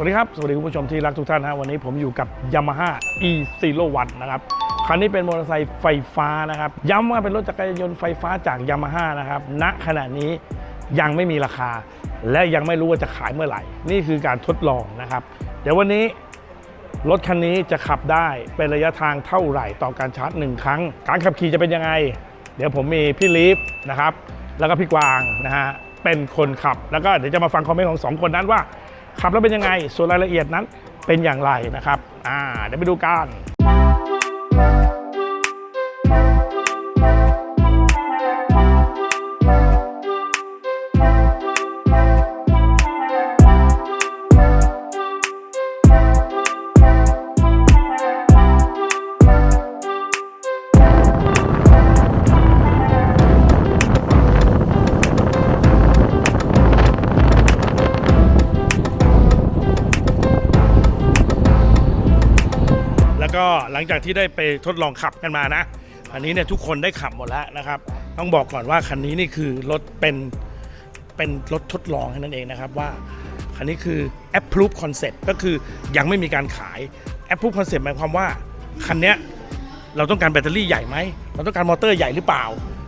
สวัสดีครับ สวัสดีคุณผู้ชมที่รักทุกท่านฮะวันนี้ผมอยู่กับ Yamaha e 0 1นะครับคันนี้เป็นมอเตอร์ไซค์ไฟฟ้านะครับ ย้ำว่าเป็นรถจักรยานยนต์ไฟฟ้าจาก Yamaha นะครับณขณะนี้ยังไม่มีราคา และยังไม่รู้ว่าจะขายเมื่อไหร่ นี่คือการทดลองนะครับ เดี๋ยววันนี้รถคันนี้จะขับได้เป็นระยะทางเท่าไหร่ต่อการชาร์จหนึ่งครั้ง การขับขี่จะเป็นยังไง เดี๋ยวผมมีพี่ลีฟนะครับแล้วก็พี่กวางนะฮะเป็นคนขับ แล้วก็เดี๋ยวจะมาฟังคอมเมนต์ของสองคนนั้นว่า ขับแล้วเป็นยังไง ส่วนรายละเอียดนั้นเป็นอย่างไรนะครับอ่าเดี๋ยวไปดูกัน หลังจากที่ได้ไปทดลองขับกันมานะอันนี้เนี่ยทุกคนได้ขับหมดแล้วนะครับ ต้องบอกก่อนว่าคันนี้นี่คือรถเป็นเป็นรถทดลองแค่นั้นเองนะครับว่าคันนี้คือ approve concept ก็คือยังไม่มีการขาย approve concept หมายความว่าคันเนี้ยเราต้องการแบตเตอรี่ใหญ่ไหมเราต้องการมอเตอร์ใหญ่หรือเปล่า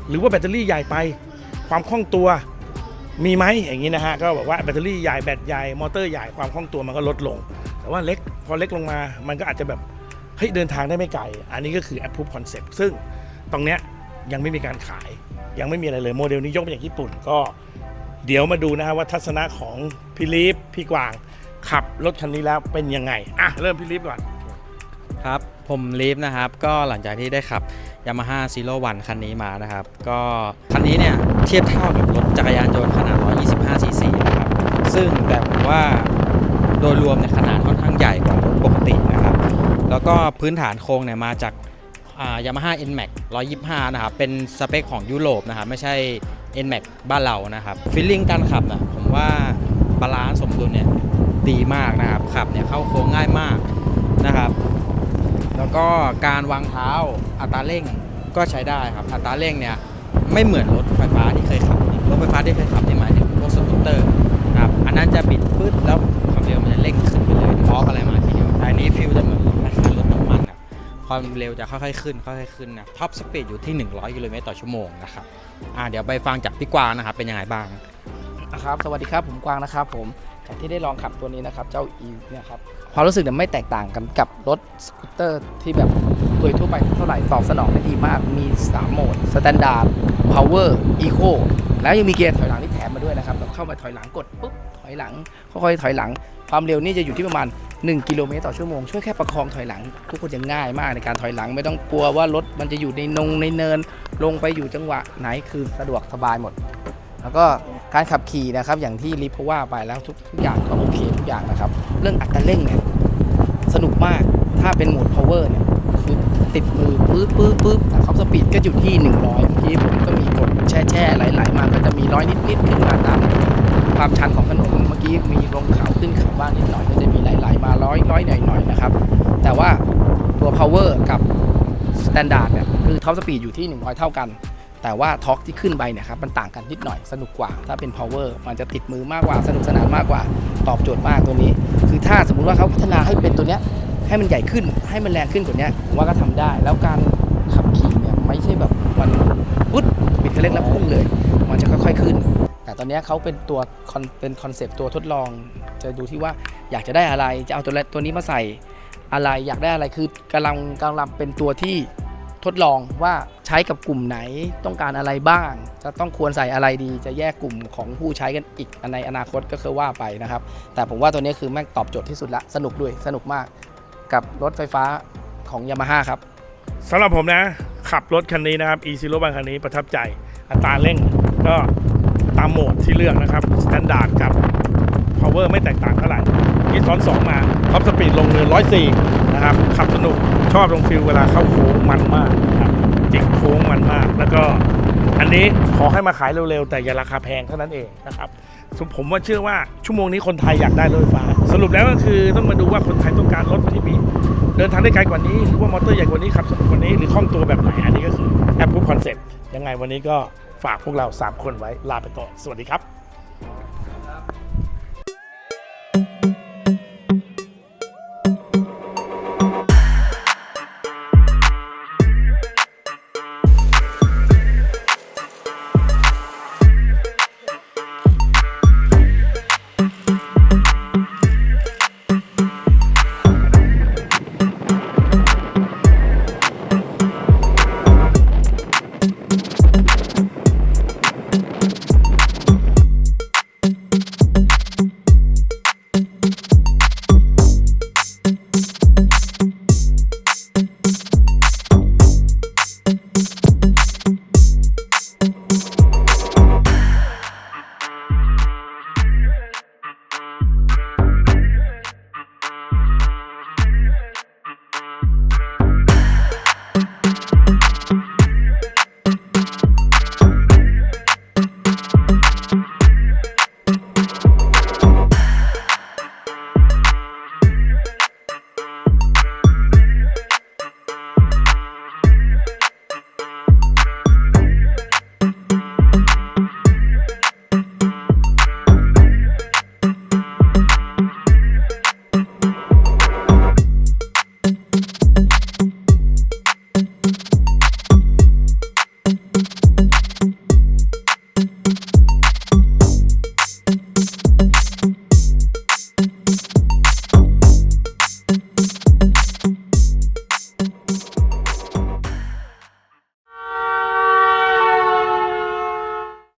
หรือว่าแบตเตอรี่ใหญ่ไป ความคล่องตัวมีไหมอย่างนี้นะฮะก็บอกว่าแบตเตอรี่ใหญ่แบตใหญ่มอเตอร์ใหญ่ความคล่องตัวมันก็ลดลง แต่ว่าเล็กพอเล็กลงมามันก็อาจจะแบบ เฮ้ยเดินทางได้ไม่ไกล อันนี้ก็คือ approve concept ซึ่งตรงเนี้ยยังไม่มีการขาย ยังไม่มีอะไรเลยโมเดลนี้ยกมาจากญี่ปุ่นก็ เดี๋ยวมาดูนะฮะว่าทัศนะของพี่ลีฟพี่กวาง ขับรถคันนี้แล้วเป็นยังไงอะเริ่มพี่ลีฟก่อน ครับผมลีฟนะครับ ก็หลังจากที่ได้ขับ Yamaha Zero One คันนี้มานะครับ ก็คันนี้เนี่ยเทียบเท่ากับรถจักรยานยนต์ขนาด 125 cc นะครับ ซึ่งแต่ผมว่าโดยรวมเนี่ยขนาดค่อนข้างใหญ่กว่ารถปกตินะ แล้วก็พื้นฐานโครงเนี่ยมาจากอ่า Yamaha NMAX 125 นะครับ เป็นสเปคของยุโรปนะครับ ไม่ใช่ NMAX บ้านเรานะครับฟีลลิ่งการขับนะผมว่าบาลานซ์สมดุลเนี่ยดีมากนะครับ ขับเนี่ยเข้าโค้งง่ายมากนะครับ แล้วก็การวางเท้าอัตราเร่งก็ใช้ได้ครับ อัตราเร่งเนี่ยไม่เหมือนรถไฟฟ้าที่เคยขับรถไฟฟ้าที่เคยขับในหมายถึงพวกสกูตเตอร์นะครับอันนั้นจะบิดปื๊ดแล้วความเร็วมันจะเร่งขึ้นไปเลยพอกอะไร ความเร็วจะค่อยๆขึ้นค่อยๆขึ้นนะท็อปสปีดอยู่ที่ 100กิโลเมตรต่อชั่วโมงนะครับอ่าเดี๋ยวไปฟังจากพี่กวางนะครับเป็นยังไงบ้างนะครับสวัสดีครับผมกวางนะครับผมจากที่ได้ลองขับตัวนี้นะครับเจ้า e เนี่ยครับความรู้สึกเนี่ยไม่แตกต่างกันกับรถสกูตเตอร์ที่แบบโดยทั่วไปเท่าไหร่ตอบสนองได้ดีมากมี 3 โหมด Standard Power Eco แล้วยังมีเกียร์ถอยหลังที่แถมมาด้วยนะครับเราเข้ามาถอยหลังกดปุ๊บถอยหลังค่อยๆถอยหลัง ความเร็วนี่จะอยู่ที่ประมาณ 1 กิโลเมตรต่อชั่วโมงช่วยแค่ประคองถอยหลัง ทุกคนจะง่ายมากในการถอยหลังไม่ต้องกลัวว่ารถมันจะอยู่ในนงในเนิน ลงไปอยู่จังหวะไหนคือสะดวกสบายหมด แล้วก็การขับขี่นะครับ อย่างที่ลิฟเขาว่าไปแล้วทุกทุกอย่างก็โอเคทุกอย่างนะครับ เรื่องอัตราเร่งเนี่ยสนุกมากถ้าเป็นโหมด power เนี่ยคือติดมือปื๊ดปื๊ดปื๊ดแต่เขาสปีดก็อยู่ที่ 100เมื่อกี้ผมก็มีกดแช่แช่ไหลๆมาก็จะมีร้อยนิดๆขึ้นมาตาม ความชันของถนนเมื่อกี้มีลงเขาขึ้นเขาบ้างนิดหน่อยก็จะมีไหลๆมาร้อยร้อยหน่อยๆนะครับ แต่ว่าตัว power กับ standard เนี่ยคือท็อปสปีดอยู่ที่100เท่ากัน แต่ว่าท็อกที่ขึ้นไปเนี่ยครับมันต่างกันนิดหน่อยสนุกกว่า ถ้าเป็น power มันจะติดมือมากกว่าสนุกสนานมากกว่าตอบโจทย์มากตัวนี้ คือถ้าสมมุติว่าเขาพัฒนาให้เป็นตัวเนี้ยให้มันใหญ่ขึ้นให้มันแรงขึ้นกว่านี้ผมว่าก็ทำได้ แล้วการขับขี่เนี่ยไม่ใช่แบบมันปุ๊ดปิดคันเร่งแล้วพุ่งเลย มันจะค่อยๆขึ้น แต่ตอนนี้เขาเป็นตัวเป็นคอนเซปต์ตัวทดลอง จะดูที่ว่าอยากจะได้อะไร จะเอาตัวตัวนี้มาใส่อะไรอยากได้อะไรคือกำลังกำลังเป็นตัวที่ทดลองว่าใช้กับกลุ่มไหนต้องการอะไรบ้าง จะต้องควรใส่อะไรดี จะแยกกลุ่มของผู้ใช้กันอีกในอนาคตก็คือว่าไปนะครับ แต่ผมว่าตัวนี้คือแม่งตอบโจทย์ที่สุดละสนุกด้วยสนุกมาก กับรถไฟฟ้าของยามาฮ่าครับสำหรับผมนะ ขับรถคันนี้นะครับ e 0 1คันนี้ประทับใจอัตราเร่งก็ ตามโหมดที่เลือกนะครับ Standard กับ Power ไม่แตกต่างเท่าไหร่ที่ซ้อน 2 มาท็อปสปีดลงเนิน104 นะครับ ขับสนุกชอบตรงฟิลเวลาเข้าโค้งมันมากครับจิกโค้งมันมาก แล้วก็อันนี้ขอให้มาขายเร็วๆ แต่อย่าราคาแพงเท่านั้นเองนะครับผมว่าเชื่อว่าชั่วโมงนี้คนไทยอยากได้รถไฟฟ้า สรุปแล้วก็คือต้องมาดูว่าคนไทยต้องการรถที่มีเดินทางได้ไกลกว่านี้หรือว่ามอเตอร์ใหญ่กว่านี้ขับสนุกกว่านี้หรือคล่องตัวแบบไหนอันนี้ก็คือแอปพูคอนเซ็ปต์ยังไงวันนี้ก็ ฝากพวกเรา 3 คนไว้ลาไปก่อน สวัสดีครับ